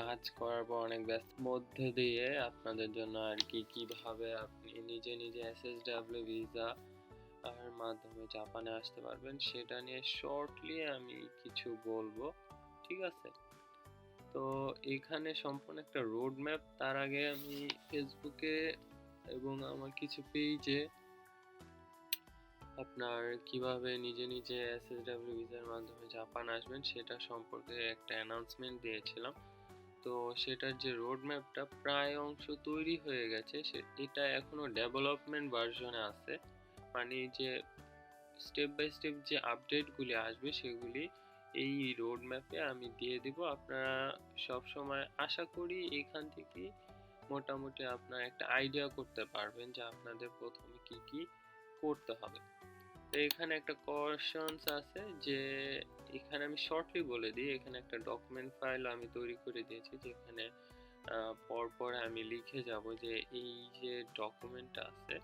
কাজ করার পর অনেক ব্যস্ত, মধ্যে দিয়ে আপনাদের জন্য আর কি কীভাবে আপনি নিজে নিজে এসএসডব্লিউ ভিসা আর মাধ্যমে জাপানে আসতে পারবেন সেটা নিয়ে শর্টলি আমি কিছু বলব, ঠিক আছে? তো এখানে সম্পূর্ণ একটা রোড ম্যাপ তার আগে আমি ফেসবুকে এবং আমার কিছু পেজে আপনার কীভাবে নিজে নিজে এসএসডব্লিউ ভিসার মাধ্যমে জাপান আসবেন সেটা সম্পর্কে একটা অ্যানাউন্সমেন্ট দিয়েছিলাম। তো সেটার যে রোড ম্যাপটা প্রায় অংশ তৈরি হয়ে গেছে, সে, এটা এখনও ডেভেলপমেন্ট ভার্সনে আছে। মানে যে স্টেপ বাই স্টেপ যে আপডেটগুলি আসবে, সেগুলি এই রোড ম্যাপে আমি দিয়ে দিব। আপনারা সব সময় আশা করি এখান থেকে মোটামুটি আপনার একটা আইডিয়া করতে পারবেন যে আপনাদের প্রথমে কি কি করতে হবে। এখানে একটা কোয়েশনস আছে যে এখানে আমি শর্টলি বলে দিই, এখানে একটা ডকুমেন্ট ফাইল আমি তৈরি করে দিয়েছি যেখানে পরপর আমি লিখে যাব যে এই যে ডকুমেন্টটা আছে,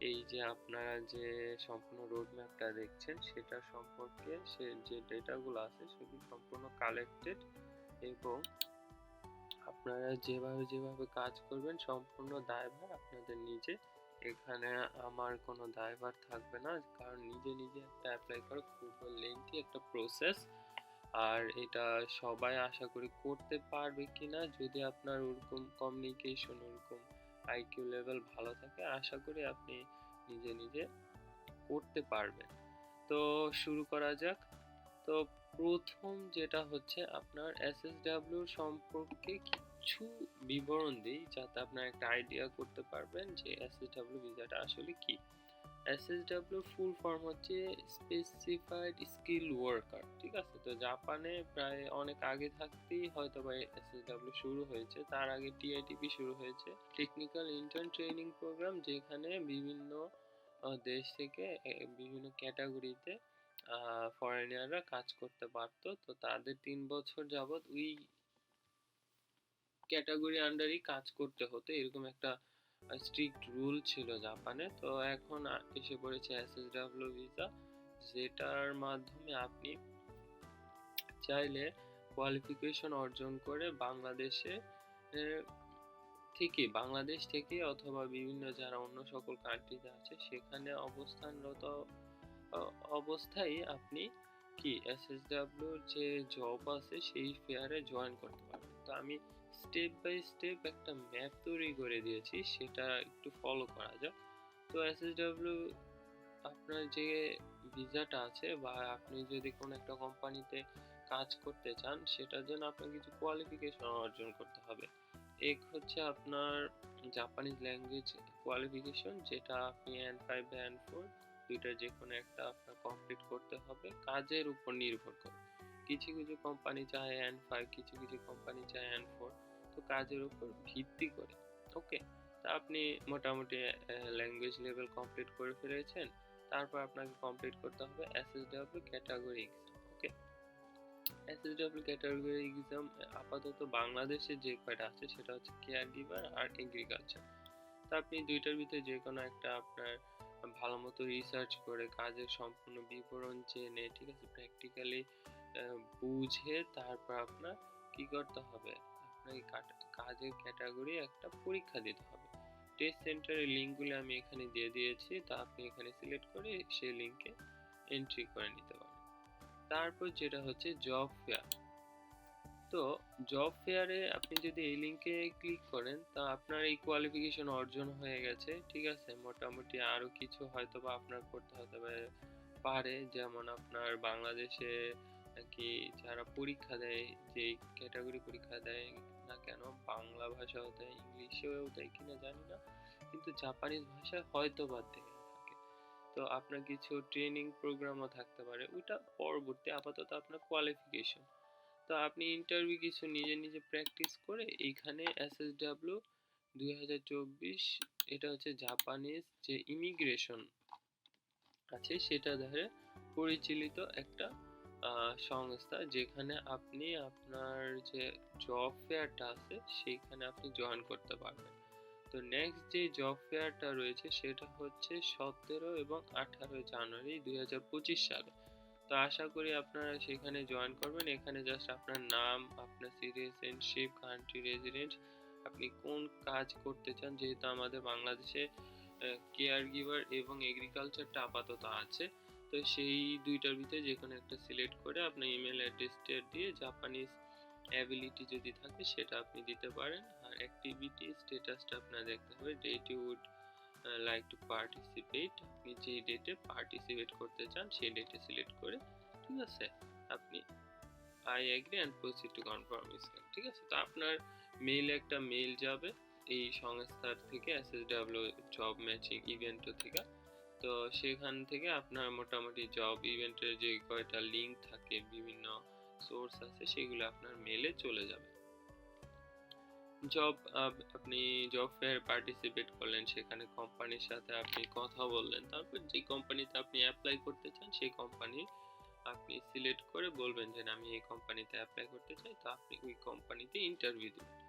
এই যে আপনারা যে সম্পূর্ণ রোড ম্যাপটা দেখছেন সেটা সম্পর্কে সে যে ডেটাগুলো আছে সেগুলো সম্পূর্ণ কালেক্টেড এবং আপনারা যেভাবে যেভাবে কাজ করবেন সম্পূর্ণ দায়ভার আপনাদের নিজে এখানে আমার কোনো দায়ভার থাকবে না। কারণ নিজে নিজে একটা অ্যাপ্লাই করা খুব লেন্থি একটা প্রসেস আর এটা সবাই আশা করি করতে পারবে কিনা, যদি আপনার ওরকম কমিউনিকেশন ওরকম আইকিউ লেভেল ভালো থাকে, আশা করি আপনি নিজে নিজে করতে পারবেন। তো শুরু করা যাক। তো প্রথম যেটা হচ্ছে আপনার এসএসডব্লিউ সম্পর্কে কিছু বিবরণ দিই যাতে আপনার একটা আইডিয়া করতে পারবেন যে এসএসডব্লিউ ভিসাটা আসলে কি। এসএসডব্লিউ ফুল ফর্ম হচ্ছে স্পেসিফাইড স্কিল ওয়ার্কার ঠিক আছে? তো জাপানে প্রায় অনেক আগে থাকতেই হয়তো বা এসএসডব্লিউ শুরু হয়েছে, তার আগে টিআইটিপি শুরু হয়েছে। টেকনিক্যাল ইন্টার্ন ট্রেনিং প্রোগ্রাম যেখানে বিভিন্ন দেশ থেকে বিভিন্ন ক্যাটাগরিতে ফরেনিয়াররা কাজ করতে পারতো। তো তাদের তিন বছর যাবৎ ওই ক্যাটাগরি আন্ডারই কাজ করতে হতো। এরকম একটা স্ট্রিক্ট রুল ছিল জাপানে। তো এখন এসে পড়েছে এসএসডব্লিউ ভিসা যেটার মাধ্যমে আপনি চাইলে কোয়ালিফিকেশন অর্জন করে বাংলাদেশে থেকে, বাংলাদেশ থেকে অথবা বিভিন্ন যারা অন্য সকল কান্ট্রিতে আছে, সেখানে অবস্থানরত অবস্থায় আপনি কি এসএসডব্লিউ যে জব আছে, সেই ফেয়ারে জয়েন করতে পারবেন। তো আমি স্টেপ বাই স্টেপ একটা ম্যাপ তৈরি করে দিয়েছি, সেটা একটু ফলো করা যাক। তো এসএসডব্লিউ আপনার যে ভিসাটা আছে বা আপনি যদি কোনো একটা কোম্পানিতে কাজ করতে চান, সেটার জন্য আপনার কিছু কোয়ালিফিকেশন অর্জন করতে হবে। এক হচ্ছে আপনার জাপানিজ ল্যাঙ্গুয়েজ কোয়ালিফিকেশন যেটা আপনি এন ফাইভ বা এন ফোর দুইটা যে কোনো একটা আপনার কমপ্লিট করতে হবে, কাজের উপর নির্ভর করে। কিছু কিছু কোম্পানি চায় এন ফাইভ কিছু কিছু কোম্পানি চায় এন ফোর কাজের উপর ভিত্তি করে। ওকে তা আপনি মোটামুটি ল্যাঙ্গুয়েজ লেভেল কমপ্লিট করে ফেলেছেন। তারপর আপনাকে কমপ্লিট করতে হবে SSW category exam okay SSW category exam আপাতত বাংলাদেশে যে কয়টা আছে সেটা হচ্ছে কেয়ার গিভার আর এগ্রিকালচার তা আপনি দুইটার ভিতরে যে কোনো একটা আপনার ভালো মতো রিসার্চ করে কাজের সম্পূর্ণ বিবরণ জেনে, ঠিক আছে? প্র্যাকটিক্যালি বুঝে তারপর আপনার কি করতে হবে? আপনাকে কাজের ক্যাটাগরি একটা পরীক্ষা দিতে হবে। টেস্ট সেন্টারের লিঙ্কগুলো আমি এখানে দিয়ে দিয়েছি, তা আপনি এখানে সিলেক্ট করে সেই লিঙ্কে এন্ট্রি করে নিতে পারেন। তারপর যেটা হচ্ছে জব ফেয়ার তো জব ফেয়ারে আপনি যদি এই লিঙ্কে ক্লিক করেন, তা আপনার এই কোয়ালিফিকেশন অর্জন হয়ে গেছে, ঠিক আছে? মোটামুটি আরও কিছু হয়তো বা আপনার করতে হতে পারে যেমন আপনার বাংলাদেশে নাকি যারা পরীক্ষা দেয় যে ক্যাটাগরি পরীক্ষা দেয় কেন? বাংলা ভাষাও দেয় ইংলিশেও দেয় কিনা জানি না। কিন্তু জাপানিজ ভাষায় হয়তো বা দেয় তো আপনার কিছু ট্রেনিং প্রোগ্রামও থাকতে পারে। ওইটা পরবর্তী আপাতত আপনার কোয়ালিফিকেশন তো আপনি ইন্টারভিউ কিছু নিজে নিজে প্র্যাকটিস করে এইখানে এসএসডব্লিউ দুই হাজার চব্বিশ, এটা হচ্ছে জাপানিজ যে ইমিগ্রেশন আছে, সেটা ধরে পরিচালিত একটা সংস্থা যেখানে আপনি আপনার যে জব ফেয়ারটা আছে, সেইখানে আপনি জয়েন করতে পারবেন। তো নেক্সট যে জব ফেয়ারটা রয়েছে, সেটা হচ্ছে সতেরো এবং আঠারো জানুয়ারি দুই সালে। তো আশা করি আপনারা সেখানে জয়েন করবেন। এখানে জাস্ট আপনার নাম, আপনার সিটিজেনশিপ কান্ট্রি রেজিডেন্ট আপনি কোন কাজ করতে চান, যেহেতু আমাদের বাংলাদেশে কেয়ার গিভার এবং এগ্রিকালচারটা আপাতত আছে। তো সেই দুইটার ভিতরে যে কোনো একটা সিলেক্ট করে আপনার ইমেল অ্যাড্রেসটা দিয়ে জাপানিজ অ্যাবিলিটি যদি থাকে সেটা আপনি দিতে পারেন। আর অ্যাক্টিভিটি স্ট্যাটাসটা আপনার দেখতে হবে date would like to participate আপনি যে ডেটে পার্টিসিপেট করতে চান সেই ডেটে সিলেক্ট করে, ঠিক আছে? আপনি I agree and proceed to confirm ঠিক আছে? তো আপনার মেইলে একটা মেইল যাবে এই সংস্থার থেকে এসএসডব্লিউ জব ম্যাচিং ইভেন্ট থেকে। তো সেখান থেকে আপনার মোটামুটি জব ইভেন্টের যে কয়টা লিঙ্ক থাকে, বিভিন্ন সোর্স আছে, সেগুলো আপনার মেলে চলে যাবে। জব আপনি জব ফেয়ার পার্টিসিপেট করলেন, সেখানে কোম্পানির সাথে আপনি কথা বললেন, তারপর যে কোম্পানিতে আপনি অ্যাপ্লাই করতে চান, সেই কোম্পানি আপনি সিলেক্ট করে বলবেন যে আমি এই কোম্পানিতে অ্যাপ্লাই করতে চাই। তো আপনি ওই কোম্পানিতে ইন্টারভিউ দেবেন।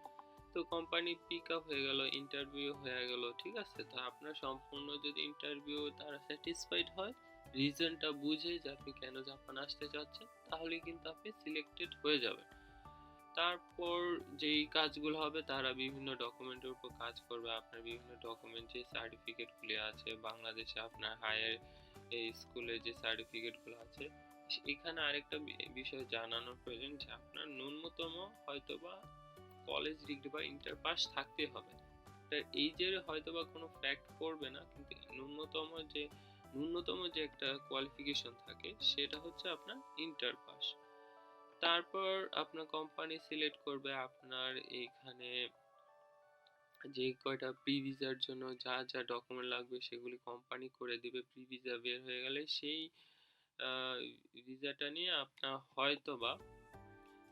তো কোম্পানি পিক আপ হয়ে গেল ইন্টারভিউ হয়ে গেল, ঠিক আছে? তো আপনার সম্পূর্ণ যদি ইন্টারভিউ তারা স্যাটিসফাইড হয় রিজনটা বুঝে যে আপনি কেন জাপান আসতে চাচ্ছেন, তাহলে কিন্তু আপনি সিলেক্টেড হয়ে যাবেন। তারপর যেই কাজগুলো হবে, তারা বিভিন্ন ডকুমেন্টের উপর কাজ করবে। আপনার বিভিন্ন ডকুমেন্ট যে সার্টিফিকেটগুলি আছে, বাংলাদেশে আপনার হায়ার স্কুলে যে সার্টিফিকেটগুলো আছে, এখানে আরেকটা বিষয় জানানোর প্রয়োজন যে আপনার ন্যূনতম হয়তোবা কলেজ ডিগ্রি বা ইন্টার পাস থাকতে হবে। এই যে হয়তোবা কোনো ফ্যাক্ট করবে না, কিন্তু ন্যূনতম যে ন্যূনতম যে একটা কোয়ালিফিকেশন থাকে, সেটা হচ্ছে আপনার ইন্টার পাস তারপর আপনার কোম্পানি সিলেক্ট করবে আপনার এইখানে যে কয়টা প্রি ভিসার জন্য যা যা ডকুমেন্ট লাগবে সেগুলি কোম্পানি করে দিবে। প্রি ভিসা বের হয়ে গেলে সেই ভিসাটা নিয়ে আপনার হয়তো বা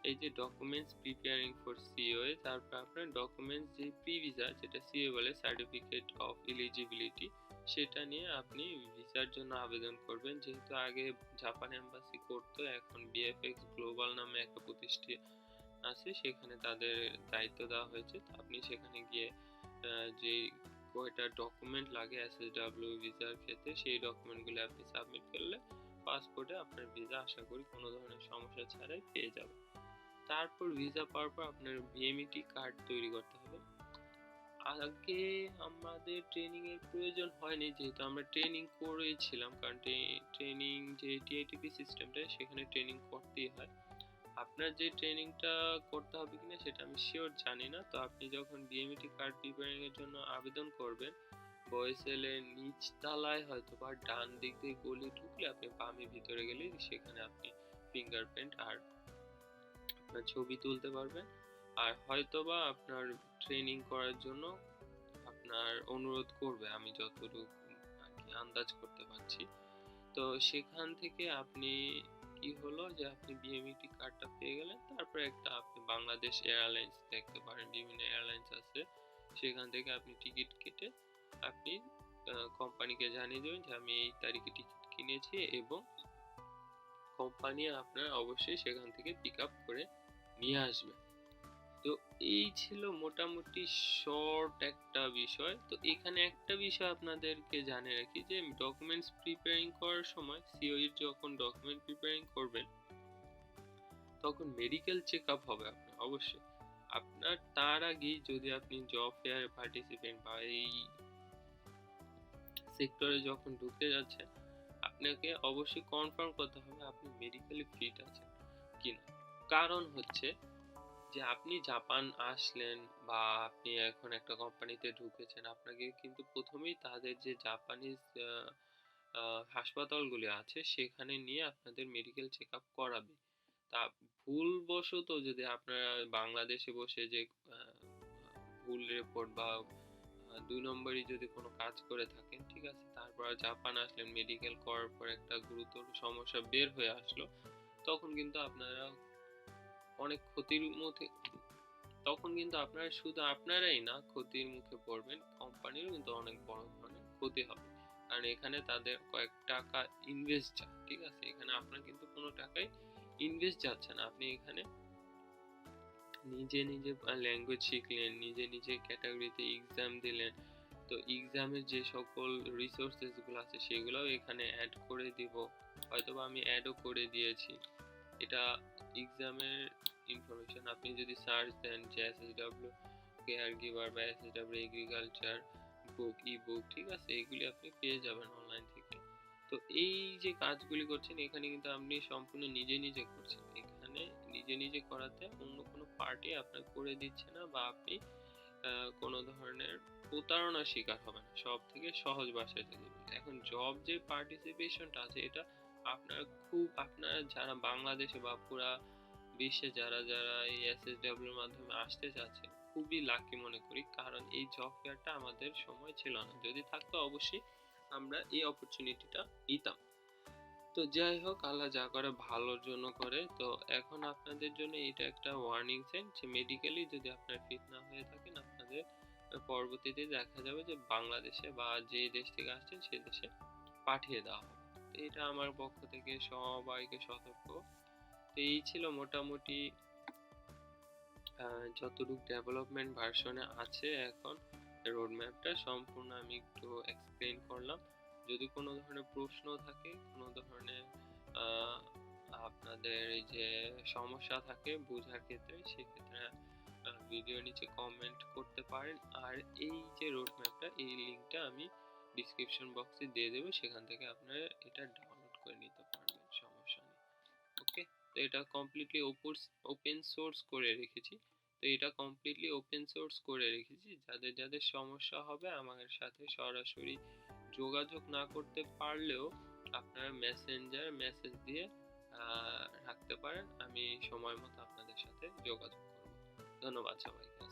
এই যে ডকুমেন্টস প্রিপেয়ারিং ফর সিওএ তারপর আপনার ডকুমেন্টস যে প্রি ভিসা যেটা সিওএ বলে সার্টিফিকেট অফ এলিজিবিলিটি সেটা নিয়ে আপনি ভিসার জন্য আবেদন করবেন। যেহেতু আগে জাপান এম্বাসি করতো, এখন বিএফএক্স গ্লোবাল নামে একটা প্রতিষ্ঠান আছে, সেখানে তাদের দায়িত্ব দেওয়া হয়েছে। আপনি সেখানে গিয়ে যে কয়টা ডকুমেন্ট লাগে এসএসডব্লিউ ভিসার ক্ষেত্রে, সেই ডকুমেন্টগুলো আপনি সাবমিট করলে পাসপোর্টে আপনার ভিসা আশা করি কোনো ধরনের সমস্যা ছাড়াই পেয়ে যাবেন। তারপর ভিসা পাওয়ার পর আপনার বিএমইটি কার্ড তৈরি করতে হবে। আগে আমাদের ট্রেনিং এর প্রয়োজন হয়নি যেহেতু আমরা ট্রেনিং করেছিলাম, কারণ ট্রেনিং যে টিআইটিপি সিস্টেমটা সেখানে ট্রেনিং করতেই হয়। আপনার যে ট্রেনিংটা করতে হবে কিনা সেটা আমি শিওর জানি না। তো আপনি যখন বিএমইটি কার্ড প্রিপেয়ারিং এর জন্য আবেদন করবেন বয়েসেলের নিচ তালায় হয়তো বা ডান দিক দিয়ে গলি ঢুকলে আপনি বামে ভিতরে গেলে সেখানে আপনি ফিঙ্গারপ্রিন্ট আর আপনার ছবি তুলতে পারবেন আর হয়তোবা আপনার ট্রেনিং করার জন্য আপনার অনুরোধ করবে আমি যতটুকু আর কি আন্দাজ করতে পারছি। তো সেখান থেকে আপনি কি হলো যে আপনি বিএমইটি কার্ডটা পেয়ে গেলেন, তারপরে একটা আপনি বাংলাদেশ এয়ারলাইন্স দেখতে পারেন, বিভিন্ন এয়ারলাইন্স আছে। সেখান থেকে আপনি টিকিট কেটে আপনি কোম্পানিকে জানিয়ে দেবেন যে আমি এই তারিখে টিকিট কিনেছি এবং কোম্পানি আপনার অবশ্যই সেখান থেকে পিক আপ করে নিয়ে আসবে। তো এই ছিল মোটামুটি শর্ট একটা বিষয়। তো এখানে একটা বিষয় আপনাদেরকে জানে রাখি যে ডকুমেন্টস প্রিপেয়ারিং করার সময় সিওই যখন ডকুমেন্ট প্রিপেয়ারিং করবেন, তখন মেডিকেল চেক আপ হবে আপনার, অবশ্যই। আপনার তার আগেই যদি আপনি জব ফেয়ারে পার্টিসিপেন্ট বা এই সেক্টরে যখন ঢুকতে যাচ্ছেন, আপনাকে অবশ্যই কনফার্ম করতে হবে আপনি মেডিকেলি ফিট আছেন কিনা। কারণ হচ্ছে যে, আপনি জাপান আসলেন বা আপনি এখন একটা কোম্পানিতে ঢুকেছেন, আপনাকে কিন্তু প্রথমেই তাদের যে জাপানিজ হাসপাতালগুলি আছে, সেখানে নিয়ে আপনাদের মেডিকেল চেক আপ করাবে। তা ভুলবশত যদি আপনারা বাংলাদেশে বসে যে ভুল রিপোর্ট বা দুই নম্বরই যদি কোনো কাজ করে থাকেন, ঠিক আছে, তারপর জাপান আসলেন মেডিকেল করার পর একটা গুরুতর সমস্যা বের হয়ে আসলো, তখন কিন্তু আপনারা অনেক ক্ষতির মুখে তখন কিন্তু আপনারা শুধু আপনারাই না ক্ষতির মুখে পড়বেন কোম্পানিরও কিন্তু অনেক বড় ধরনের ক্ষতি হবে। কারণ এখানে তাদের কয়েক টাকা ইনভেস্ট যায়, ঠিক আছে? এখানে আপনার কিন্তু কোনো টাকাই ইনভেস্ট যাচ্ছে না। আপনি এখানে নিজে নিজে ল্যাঙ্গুয়েজ শিখলেন, নিজে নিজে ক্যাটাগরিতে এক্সাম দিলেন। তো এক্সামের যে সকল রিসোর্সেসগুলো আছে, সেগুলোও এখানে অ্যাড করে দিব। হয়তোবা আমি অ্যাডও করে দিয়েছি। এটা এক্সামের ইনফরমেশন আপনি যদি সার্চ দেন যে এসএসডব্লিউ কেয়ার গিভার বা SSW agriculture book e book ঠিক আছে, এগুলি আপনি পেয়ে যাবেন অনলাইন থেকে। তো এই যে কাজগুলি করছেন, এখানে কিন্তু আপনি সম্পূর্ণ নিজে নিজে করছেন। এখানে নিজে নিজে করাতে অন্য কোনো পার্টি আপনাকে করে দিচ্ছে না বা আপনি কোনো ধরনের প্রতারণার শিকার হবে না। সব থেকে সহজ ভাষায় যদি এখন জব যে পার্টিসিপেশনটা আছে, এটা আপনার খুব, আপনারা যারা বাংলাদেশে বা পুরা বিশ্বে যারা যারা এই এসএসডব্লিউ এর মাধ্যমে আসতে চাচ্ছে, খুবই লাকি মনে করি। কারণ এই জব ফেয়ারটা আমাদের সময় ছিল না। যদি থাকতো অবশ্যই আমরা এই অপরচুনিটিটা নিতাম। তো যাই হোক, আল্লাহ যা করে ভালোর জন্য করে। তো এখন আপনাদের জন্য এটা একটা ওয়ার্নিং সাইন যে মেডিকেলি যদি আপনার ফিট না হয়ে থাকেন, আপনাদের পরবর্তীতে দেখা যাবে যে বাংলাদেশে বা যে দেশ থেকে আসছেন, সে দেশে পাঠিয়ে দেওয়া হবে। এটা আমার পক্ষ থেকে সবাইকে সতর্ক। তো এই ছিল মোটামুটি যতটুকু ডেভেলপমেন্ট ভার্সনে আছে এখন রোড ম্যাপটা সম্পূর্ণ আমি একটু এক্সপ্লেন করলাম। যদি কোনো ধরনের প্রশ্ন থাকে, কোনো ধরনের আপনাদের এই যে সমস্যা থাকে বোঝার ক্ষেত্রে, সেক্ষেত্রে ভিডিও নিচে কমেন্ট করতে পারেন। আর এই যে রোড ম্যাপটা এই লিঙ্কটা আমি ডিসক্রিপশন বক্সে দিয়ে দেবো, সেখান থেকে আপনারা এটা ডাউনলোড করে নিতে পারবেন, সমস্যা নেই। ওকে তো এটা কমপ্লিটলি ওপেন সোর্স করে রেখেছি। তো এটা কমপ্লিটলি ওপেন সোর্স করে রেখেছি, যাদের যাদের সমস্যা হবে আমাদের সাথে সরাসরি যোগাযোগ না করতে পারলেও আপনারা মেসেঞ্জার মেসেজ দিয়ে রাখতে পারেন, আমি সময় মতো আপনাদের সাথে যোগাযোগ করব। ধন্যবাদ সবাইকে।